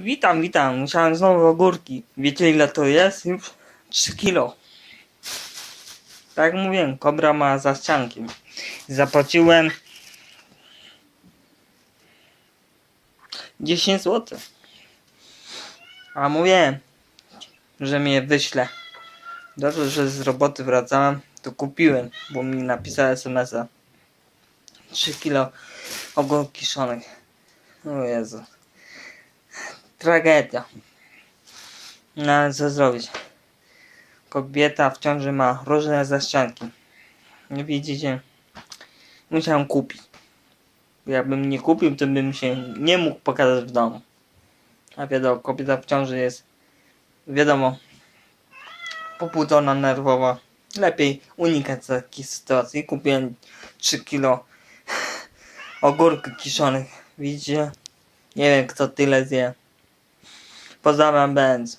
Witam, witam. Musiałem znowu ogórki. Wiecie ile to jest? Już 3 kilo. Tak jak mówiłem, kobra ma za ściankiem. Zapłaciłem 10 zł. A mówiłem, że mnie wyśle. Dobrze, że z roboty wracałem, to kupiłem, bo mi napisał SMS-a. 3 kilo ogórki kiszonych. O Jezu. Tragedia. No ale co zrobić? Kobieta w ciąży ma różne zaścianki. Widzicie? Musiałem kupić. Jakbym nie kupił, to bym się nie mógł pokazać w domu. A wiadomo, kobieta w ciąży jest, wiadomo, pobudzona nerwowa. Lepiej unikać takich sytuacji. Kupiłem 3 kilo ogórków kiszonych. Widzicie? Nie wiem kto tyle zje. Pazar ben Benz.